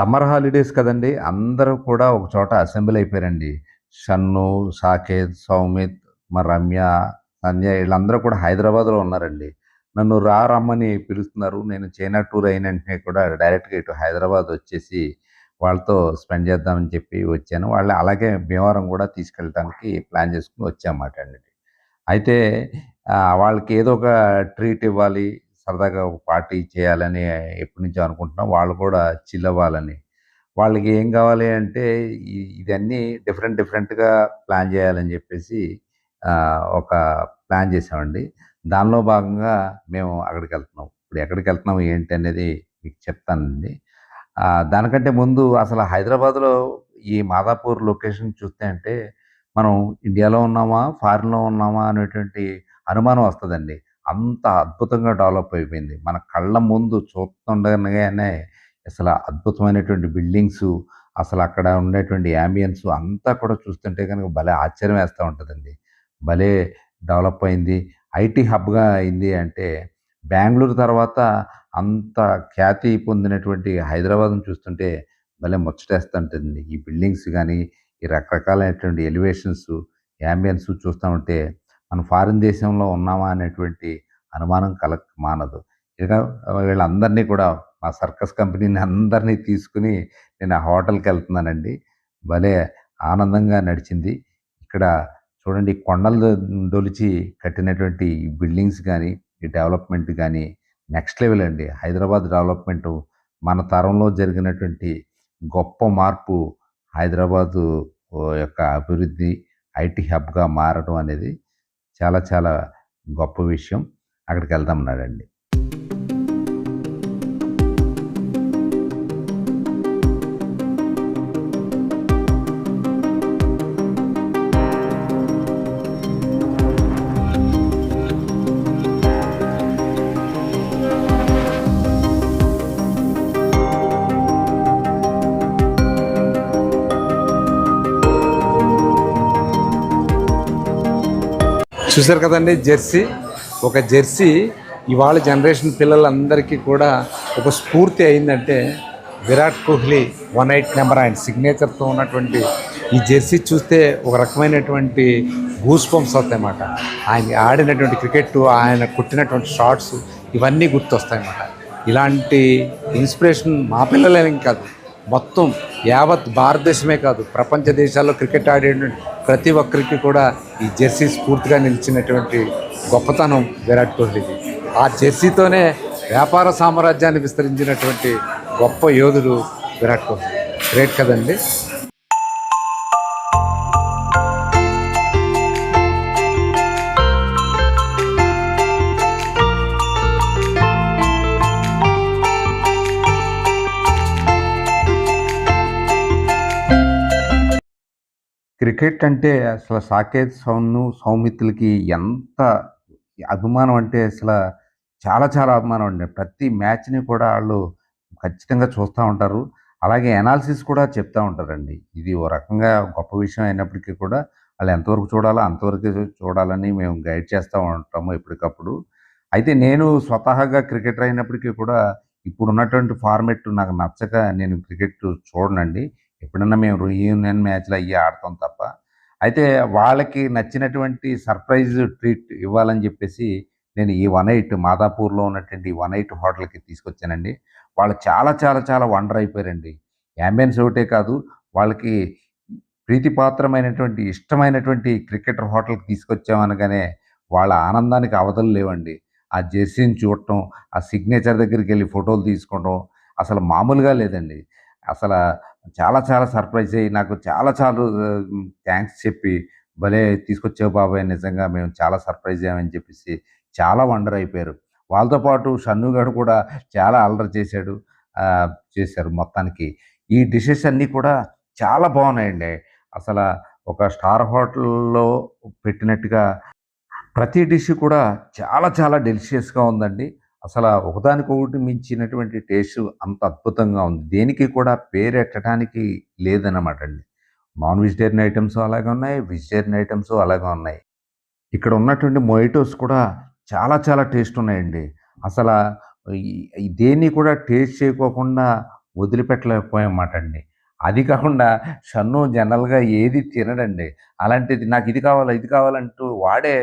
Summer holidays కదండి అందరూ కూడా ఒక చోట అసెంబ్లీ అయిపోయారండి. షన్ను, సాకేత్, సౌమిత్, మా రమ్య, సంజయ్ వీళ్ళందరూ కూడా హైదరాబాద్‌లో ఉన్నారండి. నన్ను రా రమ్మని పిలుస్తున్నారు. నేను చైనా టూర్ అయిన వెంటనే కూడా డైరెక్ట్‌గా ఇటు హైదరాబాద్ వచ్చేసి వాళ్ళతో స్పెండ్ చేద్దామని చెప్పి వచ్చాను. వాళ్ళు అలాగే భీమవరం కూడా తీసుకెళ్ళడానికి ప్లాన్ చేసుకుని వచ్చామాట అండి. అయితే వాళ్ళకి ఏదో ఒక ట్రీట్ ఇవ్వాలి. సరదాగా ఒక పార్టీ చేయాలని ఎప్పటి నుంచో అనుకుంటున్నాం. వాళ్ళు కూడా చిల్ అవ్వాలని. వాళ్ళకి ఏం కావాలి అంటే ఇదన్నీ డిఫరెంట్ డిఫరెంట్‌గా ప్లాన్ చేయాలని చెప్పేసి ఒక ప్లాన్ చేసామండి. దానిలో భాగంగా మేము అక్కడికి వెళ్తున్నాం ఇప్పుడు ఎక్కడికి వెళ్తున్నాము ఏంటి అనేది మీకు చెప్తానండి. దానికంటే ముందు అసలు హైదరాబాద్‌లో ఈ మాదాపూర్ లొకేషన్ చూస్తే అంటే మనం ఇండియాలో ఉన్నామా? ఫారిన్‌లో ఉన్నామా? అనేటువంటి అనుమానం వస్తుందండి అంత అద్భుతంగా డెవలప్ అయిపోయింది. మన కళ్ళ ముందు చూస్తుండగానే అసలు అద్భుతమైనటువంటి బిల్డింగ్స్ అసలు అక్కడ ఉండేటువంటి యాంబియన్స్ అంతా కూడా చూస్తుంటే కనుక భలే ఆశ్చర్యం వేస్తూ ఉంటుందండి భలే డెవలప్ అయింది. ఐటీ హబ్‌గా అయింది అంటే బెంగళూరు తర్వాత అంత ఖ్యాతి పొందినటువంటి హైదరాబాద్‌ని చూస్తుంటే భలే ముచ్చటేస్తుంటుంది ఈ బిల్డింగ్స్ కానీ ఈ రకరకాలైనటువంటి ఎలివేషన్స్, యాంబియన్స్ చూస్తా ఉంటే మనం ఫారిన్ దేశంలో ఉన్నామా అనేటువంటి అనుమానం కల మానదు. ఇక వీళ్ళందరినీ కూడా మా సర్కస్ కంపెనీని అందరినీ తీసుకొని నేను ఆ హోటల్కి వెళ్తున్నానండి భలే ఆనందంగా నడిచింది. ఇక్కడ చూడండి కొండలు దొలిచి కట్టినటువంటి ఈ బిల్డింగ్స్ కానీ ఈ డెవలప్‌మెంట్ కానీ నెక్స్ట్ లెవెల్ అండి. హైదరాబాద్ డెవలప్మెంట్ మన తరంలో జరిగినటువంటి గొప్ప మార్పు హైదరాబాదు యొక్క అభివృద్ధి, ఐటీ హబ్‌గా మారడం అనేది చాలా చాలా గొప్ప విషయం. అక్కడికి వెళ్దామన్నాడండి చూశారు కదండి జెర్సీ. ఒక జెర్సీ ఇవాళ జనరేషన్ పిల్లలందరికీ కూడా ఒక స్ఫూర్తి అయిందంటే Virat Kohli one eight number ఆయన సిగ్నేచర్తో ఉన్నటువంటి ఈ జెర్సీ చూస్తే ఒక రకమైనటువంటి గూస్ బంప్స్ వస్తాయన్నమాట. ఆయన ఆడినటువంటి క్రికెట్ ఆయన కొట్టినటువంటి షాట్స్ ఇవన్నీ గుర్తొస్తాయన్నమాట. ఇలాంటి ఇన్స్పిరేషన్ మా పిల్లలే కాదు. మొత్తం యావత్ భారతదేశమే కాదు ప్రపంచ దేశాల్లో క్రికెట్ ఆడే ప్రతి ఒక్కరికి కూడా ఈ జెర్సీ స్ఫూర్తిగా నిలిచినటువంటి గొప్పతనం విరాట్ కోహ్లీది ఆ జెర్సీతోనే వ్యాపార సామ్రాజ్యాన్ని విస్తరించినటువంటి గొప్ప యోధుడు విరాట్ కోహ్లీ గ్రేట్ కదండి? క్రికెట్ అంటే అసలు సాకేత్, సౌన్ను సౌమిత్రులకి ఎంత అభిమానం అంటే అసల చాలా చాలా అభిమానం అండి. ప్రతి మ్యాచ్‌ని కూడా వాళ్ళు ఖచ్చితంగా చూస్తూ ఉంటారు. అలాగే అనాలిసిస్ కూడా చెప్తా ఉంటారండి. ఇది ఓ రకంగా గొప్ప విషయం అయినప్పటికీ కూడా వాళ్ళు ఎంతవరకు చూడాలో అంతవరకు చూడాలని మేము గైడ్ చేస్తూ ఉంటాము ఎప్పటికప్పుడు. అయితే నేను స్వతహాగా క్రికెటర్ అయినప్పటికీ కూడా ఇప్పుడున్నటువంటి ఫార్మెట్ నాకు నచ్చక నేను క్రికెట్ చూడనండి. ఎప్పుడన్నా మేము రీయూనియన్ మ్యాచ్‌లు అయ్యి ఆడతాం తప్ప. అయితే వాళ్ళకి నచ్చినటువంటి సర్ప్రైజ్ ట్రీట్ ఇవ్వాలని చెప్పేసి నేను ఈ వన్ ఎయిట్ మాదాపూర్‌లో ఉన్నటువంటి ఈ వన్ ఎయిట్ హోటల్‌కి తీసుకొచ్చానండి. వాళ్ళు చాలా చాలా చాలా వండర్ అయిపోయారండి. యాంబియన్స్ ఒకటే కాదు వాళ్ళకి ప్రీతిపాత్రమైనటువంటి, ఇష్టమైనటువంటి క్రికెటర్ హోటల్‌కి తీసుకొచ్చామనగానే వాళ్ళ ఆనందానికి అవధులు లేవండి. ఆ జెర్సీని చూడటం, ఆ సిగ్నేచర్ దగ్గరికి వెళ్ళి ఫోటోలు తీసుకోవడం అసలు మామూలుగా లేదండి. అసలు చాలా చాలా సర్ప్రైజ్ అయ్యి నాకు చాలా చాలా థ్యాంక్స్ చెప్పి భలే తీసుకొచ్చావు బాబాయ్ నిజంగా మేము చాలా సర్ప్రైజ్ అయ్యామని చెప్పేసి చాలా వండర్ అయిపోయారు. వాళ్ళతో పాటు షన్నుగాడు కూడా చాలా అల్లరి చేశాడు. చేశారు మొత్తానికి. ఈ డిషెస్ అన్నీ కూడా చాలా బాగున్నాయండి. అసల ఒక స్టార్ హోటల్‌లో పెట్టినట్టుగా ప్రతి డిష్ కూడా చాలా చాలా డెలిషియస్‌గా ఉందండి. అసలు ఒకదానికొకటి మించినటువంటి టేస్ట్ అంత అద్భుతంగా ఉంది. దేనికి కూడా పేరెట్టడానికి లేదనమాటండి. నాన్ వెజిటేరియన్ ఐటమ్స్ అలాగే ఉన్నాయి. వెజిటేరియన్ ఐటమ్స్ అలాగే ఉన్నాయి. ఇక్కడ ఉన్నటువంటి మొయిటోస్ కూడా చాలా చాలా టేస్ట్ ఉన్నాయండి. అసల ఈ దేన్ని కూడా టేస్ట్ చేయకోకుండా వదిలిపెట్టలేకపోయామాట అండి అది కాకుండా షన్ను జనరల్గా ఏది తినడండి అలాంటిది నాకు ఇది కావాలి ఇది కావాలంటూ వాడే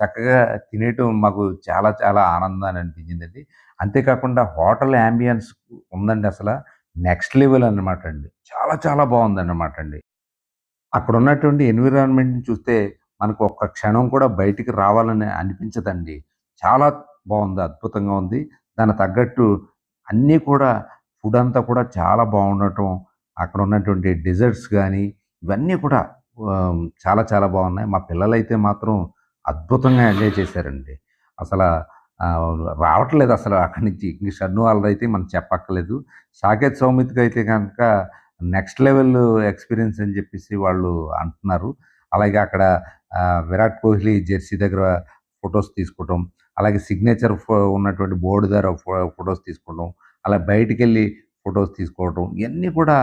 చక్కగా తినేయటం మాకు చాలా చాలా ఆనందాన్ని అనిపించిందండి. అంతేకాకుండా హోటల్ యాంబియన్స్ ఉందండి అసలు. నెక్స్ట్ లెవెల్ అన్నమాట అండి. చాలా చాలా బాగుందన్నమాట అండి. అక్కడ ఉన్నటువంటి ఎన్విరాన్మెంట్ని చూస్తే మనకు ఒక్క క్షణం కూడా బయటికి రావాలని అనిపించదండి. చాలా బాగుంది అద్భుతంగా ఉంది. దాని తగ్గట్టు అన్నీ కూడా ఫుడ్ అంతా కూడా చాలా బాగుండటం అక్కడ ఉన్నటువంటి డిజర్ట్స్ కానీ ఇవన్నీ కూడా చాలా చాలా బాగున్నాయి. మా పిల్లలైతే మాత్రం అద్భుతంగా ఎంజాయ్ చేశారండి. అసలు రావట్లేదు అసలు అక్కడి నుంచి. ఇంక షన్ను అయితే మనం చెప్పక్కర్లేదు. సాకేత్ సౌమిత్కి అయితే కనుక నెక్స్ట్ లెవెల్ ఎక్స్పీరియన్స్ అని చెప్పేసి వాళ్ళు అంటున్నారు. అలాగే అక్కడ విరాట్ కోహ్లీ జెర్సీ దగ్గర ఫొటోస్ తీసుకోవటం అలాగే సిగ్నేచర్ ఉన్నటువంటి బోర్డు దగ్గర ఫొటోస్ తీసుకోవడం అలా బయటికి వెళ్ళి ఫొటోస్ తీసుకోవడం ఇవన్నీ కూడా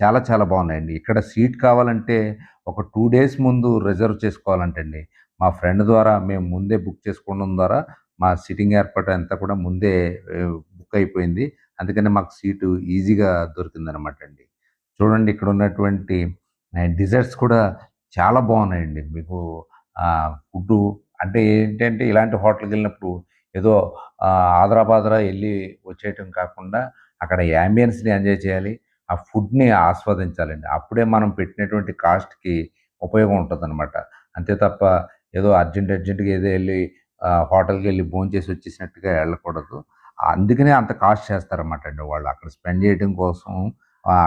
చాలా చాలా బాగున్నాయండి. ఇక్కడ సీట్ కావాలంటే ఒక టూ డేస్ ముందు రిజర్వ్ చేసుకోవాలంటండి. మా ఫ్రెండ్ ద్వారా మేము ముందే బుక్ చేసుకోవడం ద్వారా మా సిట్టింగ్ ఏర్పాటు అంతా కూడా ముందే బుక్ అయిపోయింది. అందుకని మాకు సీటు ఈజీగా దొరికిందనమాట అండి. చూడండి ఇక్కడ ఉన్నటువంటి డిజర్ట్స్ కూడా చాలా బాగున్నాయండి. మీకు ఫుడ్ అంటే ఏంటంటే ఇలాంటి హోటల్కి వెళ్ళినప్పుడు ఏదో ఆ, ఆదరాబాదరా వెళ్ళి వచ్చేయటం కాకుండా అక్కడ యాంబియన్స్ని ఎంజాయ్ చేయాలి. ఆ ఫుడ్ని ఆస్వాదించాలండి. అప్పుడే మనం పెట్టినటువంటి కాస్ట్కి ఉపయోగం ఉంటుంది అనమాట అంతే తప్ప ఏదో అర్జెంట్ అర్జెంట్గా ఏదో వెళ్ళి హోటల్కి వెళ్ళి భోంచేసి వచ్చేసినట్టుగా వెళ్ళకూడదు. అందుకనే అంత కాస్ట్ చేస్తారన్నమాట అండి వాళ్ళు. అక్కడ స్పెండ్ చేయడం కోసం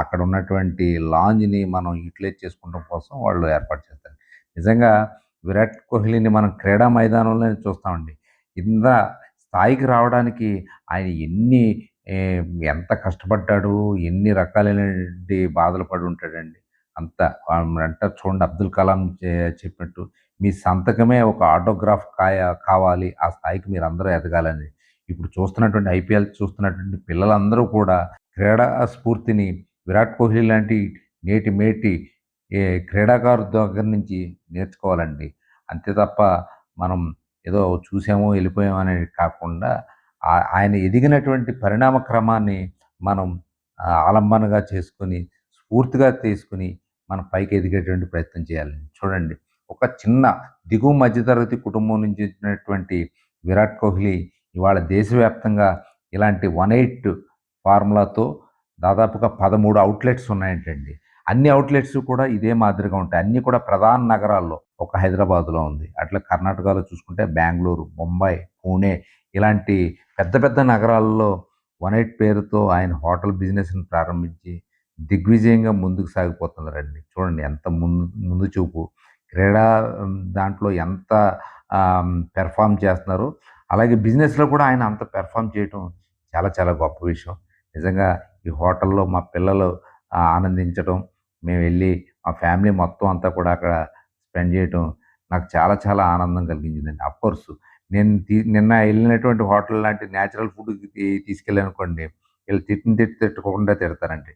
అక్కడ ఉన్నటువంటి లాంజ్ని మనం యూటిలైజ్ చేసుకోవడం కోసం వాళ్ళు ఏర్పాటు చేస్తారు. నిజంగా విరాట్ కోహ్లీని మనం క్రీడా మైదానంలో చూస్తామండి. ఇంత స్థాయికి రావడానికి ఆయన ఎన్ని ఎంత కష్టపడ్డాడు ఎన్ని రకాలైనటువంటి బాధలు పడి ఉంటాడండి. అంత అంటే చూడండి అబ్దుల్ కలాం చెప్పినట్టు మీ సంతకమే ఒక ఆటోగ్రాఫ్ కాయ కావాలి ఆ స్థాయికి మీరు అందరూ ఎదగాలని. ఇప్పుడు చూస్తున్నటువంటి ఐపీఎల్ చూస్తున్నటువంటి పిల్లలందరూ కూడా క్రీడా స్ఫూర్తిని విరాట్ కోహ్లీ లాంటి నేటి మేటి ఏ క్రీడాకారు దగ్గర నుంచి నేర్చుకోవాలండి. అంతే తప్ప మనం ఏదో చూసామో వెళ్ళిపోయామో అనేది కాకుండా ఆ- ఆయన ఎదిగినటువంటి పరిణామ క్రమాన్ని మనం ఆలంబనగా చేసుకొని స్ఫూర్తిగా తీసుకుని మనం పైకి ఎదిగేటువంటి ప్రయత్నం చేయాలి చూడండి. ఒక చిన్న దిగువ మధ్యతరగతి కుటుంబం నుంచి వచ్చినటువంటి విరాట్ కోహ్లీ ఇవాళ దేశవ్యాప్తంగా ఇలాంటి వన్ ఎయిట్ ఫార్ములాతో దాదాపుగా పదమూడు అవుట్లెట్స్ ఉన్నాయంటండి. అన్ని అవుట్లెట్స్ కూడా ఇదే మాదిరిగా ఉంటాయి. అన్నీ కూడా ప్రధాన నగరాల్లో. ఒక హైదరాబాద్లో ఉంది. అట్లా కర్ణాటకలో చూసుకుంటే బెంగళూరు ముంబై పూణే ఇలాంటి పెద్ద పెద్ద నగరాల్లో వన్ ఎయిట్ పేరుతో ఆయన హోటల్ బిజినెస్ని ప్రారంభించి దిగ్విజయంగా ముందుకు సాగిపోతున్నారండి. చూడండి ఎంత ముందు ముందు చూపు. క్రీడా దాంట్లో ఎంత పెర్ఫామ్ చేస్తున్నారు. అలాగే బిజినెస్లో కూడా ఆయన అంత పెర్ఫామ్ చేయటం చాలా చాలా గొప్ప విషయం. నిజంగా ఈ హోటల్లో మా పిల్లలు ఆనందించడం మేము వెళ్ళి మా ఫ్యామిలీ మొత్తం అంతా కూడా అక్కడ స్పెండ్ చేయటం నాకు చాలా చాలా ఆనందం కలిగించిందండి. అఫ్కోర్స్ నేను తీ నిన్న వెళ్ళినటువంటి హోటల్ లాంటి న్యాచురల్ ఫుడ్ తీసుకెళ్ళాను అనుకోండి వీళ్ళు తిట్టిన తిట్టి తిట్టకుండా తిడతారండి.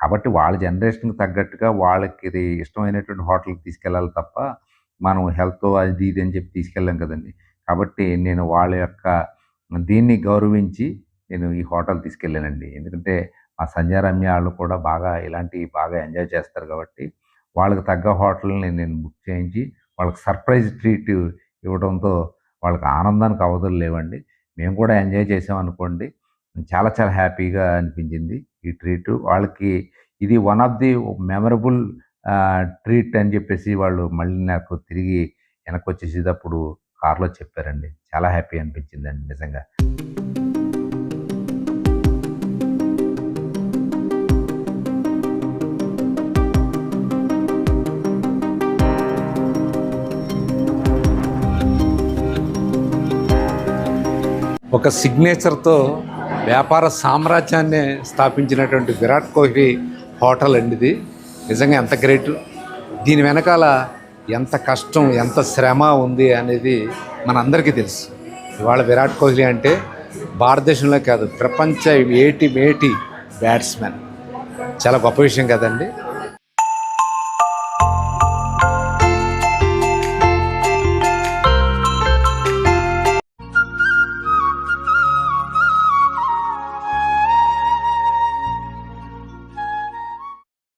కాబట్టి వాళ్ళ జనరేషన్కి తగ్గట్టుగా వాళ్ళకి ఇది ఇష్టమైనటువంటి హోటల్కి తీసుకెళ్ళాలి తప్ప మనం హెల్త్ అది ఇది అని చెప్పి తీసుకెళ్ళాం కదండి. కాబట్టి నేను వాళ్ళ యొక్క దీన్ని గౌరవించి నేను ఈ హోటల్ తీసుకెళ్ళానండి. ఎందుకంటే మా సంజయరమ్య వాళ్ళు కూడా బాగా ఇలాంటివి బాగా ఎంజాయ్ చేస్తారు కాబట్టి వాళ్ళకి తగ్గ హోటల్ని నేను బుక్ చేయించి వాళ్ళకి సర్ప్రైజ్ ట్రీట్ ఇవ్వడంతో వాళ్ళకి ఆనందానికి అవధులు లేవండి. మేము కూడా ఎంజాయ్ చేసాం అనుకోండి చాలా చాలా హ్యాపీగా అనిపించింది. ఈ ట్రీట్. వాళ్ళకి ఇది one of the memorable treat అని చెప్పేసి వాళ్ళు మళ్ళీ నాకు తిరిగి వెనక్కి వచ్చేసేటప్పుడు కార్లో చెప్పారండి. చాలా హ్యాపీ అనిపించిందండి నిజంగా. ఒక సిగ్నేచర్తో వ్యాపార సామ్రాజ్యాన్ని స్థాపించినటువంటి విరాట్ కోహ్లీ హోటల్ అండి ఇది నిజంగా ఎంత గ్రేట్. దీని వెనకాల ఎంత కష్టం ఎంత శ్రమ ఉంది అనేది మనందరికీ తెలుసు. ఇవాళ విరాట్ కోహ్లీ అంటే భారతదేశంలో కాదు ప్రపంచ ఏటి మేటి బ్యాట్స్మెన్. చాలా గొప్ప విషయం కదండి.